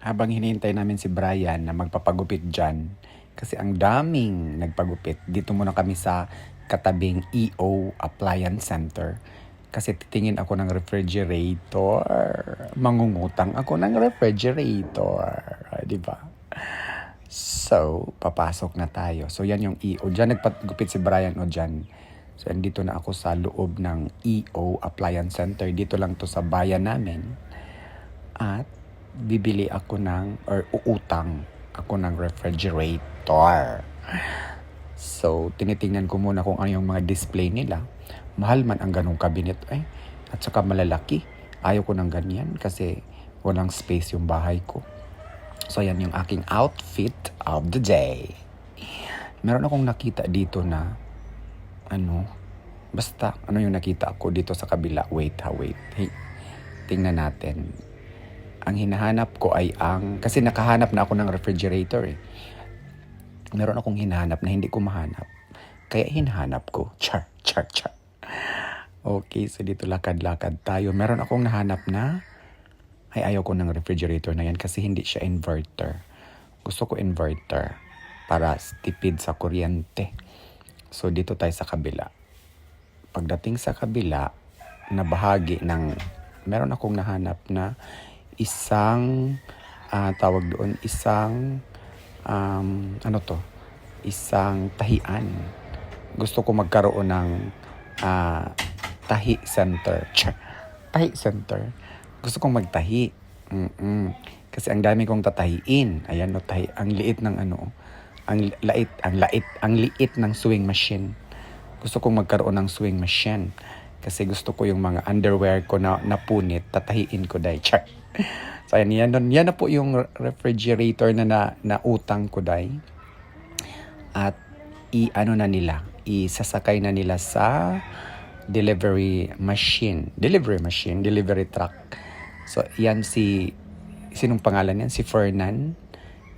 habang hinihintay namin si Brian na magpapagupit dyan, kasi ang daming nagpagupit, dito muna kami sa katabing EO Appliance Center. Kasi titingin ako ng refrigerator. Mangungutang ako ng refrigerator. Di ba? So, papasok na tayo. So, yan yung EO. Diyan nagpagupit si Brian o dyan. So, andito na ako sa loob ng EO Appliance Center. Dito lang to sa bayan namin. At bibili ako ng, or uutang ako ng refrigerator. So, tinitingnan ko muna kung ano yung mga display nila. Mahal man ang ganong cabinet. Ay, at saka malalaki. Ayaw ko ng ganyan kasi walang space yung bahay ko. So, yan yung aking outfit of the day. Meron akong nakita dito na, ano, basta, ano yung nakita ko dito sa kabila. Wait ha, wait. Hey, tingnan natin. Ang hinahanap ko ay ang, kasi nakahanap na ako ng refrigerator eh. Meron akong hinahanap na hindi ko mahanap. Kaya hinahanap ko. Char, char, char. Okay, so dito lakad-lakad tayo. Meron akong nahanap na ay ayaw ko ng refrigerator na yan kasi hindi siya inverter. Gusto ko inverter para tipid sa kuryente. So dito tayo sa kabila. Pagdating sa kabila, na bahagi ng meron akong nahanap na isang ah, tawag doon isang um, ano to? Isang tahian. Gusto ko magkaroon ng ah, tahi center. Tahi center. Gusto kong magtahi. Mm-mm. kasi ang dami kong tatahiin. Ayan no tahi ang liit ng ano ang lait ang lait ang liit ng sewing machine. Gusto kong magkaroon ng sewing machine. Kasi gusto ko yung mga underwear ko na napunit tatahiin ko dai char so ayan yan, yan na po yung refrigerator na, na, na ko dai at i ano na nila isasakay na nila sa delivery machine. Delivery machine delivery truck. So yan si sinong pangalan yan? Si Fernan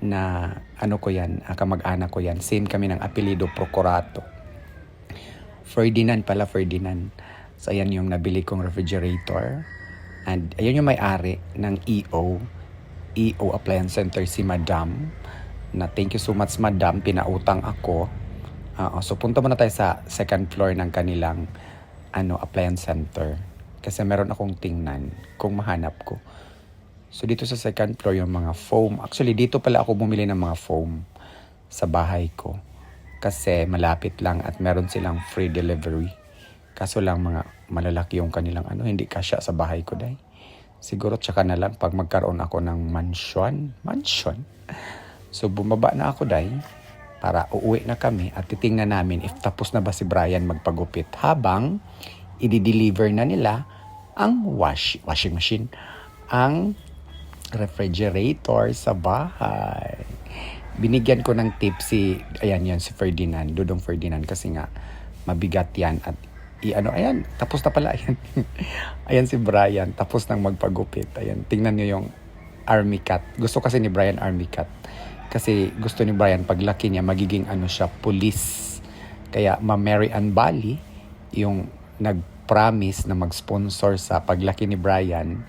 na ano ko yan ah, kamag-anak ko yan. Same kami ng apelido Procurato. Ferdinand pala Ferdinand. So ayan yung nabili kong refrigerator and ayan yung may-ari ng EO EO Appliance Center si Madam na thank you so much Madam pinautang ako Oo, so punta muna tayo sa second floor ng kanilang ano appliance center kasi meron akong tingnan kung mahanap ko. So dito sa second floor yung mga foam. Actually dito pala ako bumili ng mga foam sa bahay ko kasi malapit lang at meron silang free delivery. Kaso lang mga malalaki yung kanilang ano, hindi kasya sa bahay ko dai. Siguro tsaka na lang pag magkaroon ako ng mansion. Mansion? So bumaba na ako dai para uuwi na kami at titingnan namin if tapos na ba si Brian magpagupit habang i-deliver na nila ang wash, washing machine, ang refrigerator sa bahay. Binigyan ko ng tip si, ayan yan, si Ferdinand, Dudong Ferdinand, kasi nga, mabigat yan at i ano ayan tapos na pala ayan ayan si Brian tapos nang magpagupit. Ayan tingnan niyo yung army cat. Gusto kasi ni Brian army cat. Kasi gusto ni Brian paglaki niya magiging ano siya police kaya ma Mary Ann Bali yung nag-promise na mag-sponsor sa paglaki ni Brian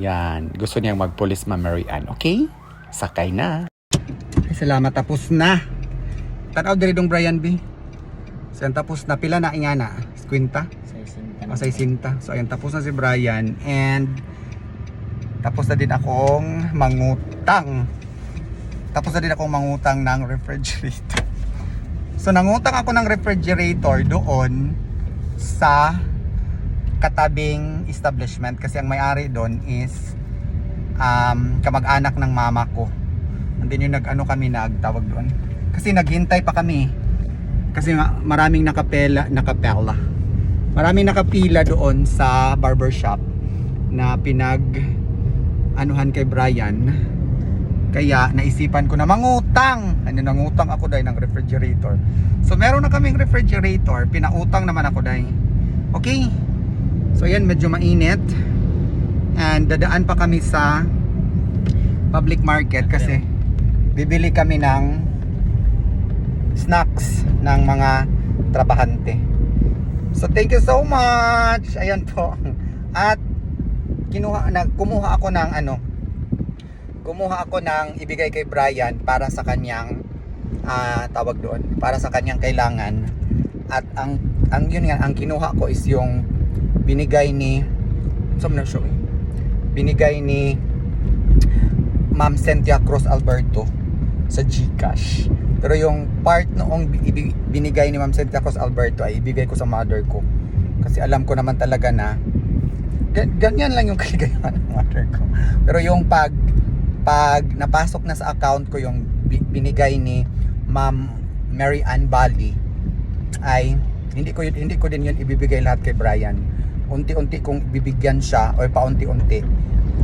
yan gusto niyang mag-police ma Mary Ann. Okay? Sakay na. Ay, salamat. Tapos na. Tanaw diri dong Brian B. Yan, tapos na. Pila na ingana kwinta o sa isinta so ayan tapos na si Brian and tapos na din akong mangutang tapos na din akong mangutang ng refrigerator. So nangutang ako ng refrigerator doon sa katabing establishment kasi ang may-ari doon is um, kamag-anak ng mama ko. And then yung nag-ano kami nagtawag doon. Kasi naghintay pa kami. Kasi maraming nakapela, nakapela. Maraming nakapila doon sa barbershop na pinag anuhan kay Brian kaya naisipan ko na mangutang. Ano nangutang ako dahil ng refrigerator. So meron na kaming refrigerator, pinautang naman ako dahil. Okay. So yan medyo mainit. And dadaan pa kami sa public market kasi bibili kami ng snacks ng mga trabahante. So thank you so much. Ayan po. At kinuha na kumuha ako ng ano kumuha ako ng ibigay kay Brian para sa kanyang ah, tawag doon, para sa kanyang kailangan. At ang ang yun nga, ang kinuha ko is yung binigay ni some na show. Binigay ni Ma'am Cynthia Cruz Alberto sa GCash. Pero yung part noong binigay ni Ma'am Cynthia Cruz Alberto ay ibigay ko sa mother ko. Kasi alam ko naman talaga na gan- ganyan lang yung kaligayahan ng mother ko. Pero yung pag pag napasok na sa account ko yung bi- binigay ni Ma'am Mary Ann Bali ay hindi ko hindi ko din yun ibibigay lahat kay Brian. Unti-unti kong bibigyan siya o paunti-unti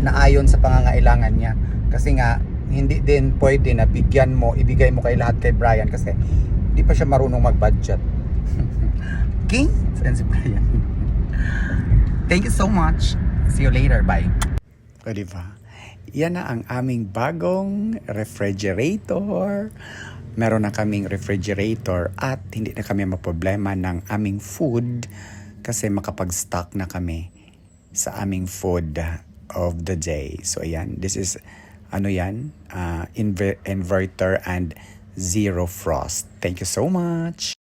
na ayon sa pangangailangan niya. Kasi nga hindi din pwede na bigyan mo, ibigay mo kay lahat kay Brian kasi hindi pa siya marunong mag-budget. King? Yan si Brian. Thank you so much. See you later. Bye. O diba? Yan na ang aming bagong refrigerator. Meron na kaming refrigerator at hindi na kami maproblema ng aming food kasi makapag-stock na kami sa aming food of the day. So ayan, this is ano yan, uh, inver- inverter and zero frost. Thank you so much.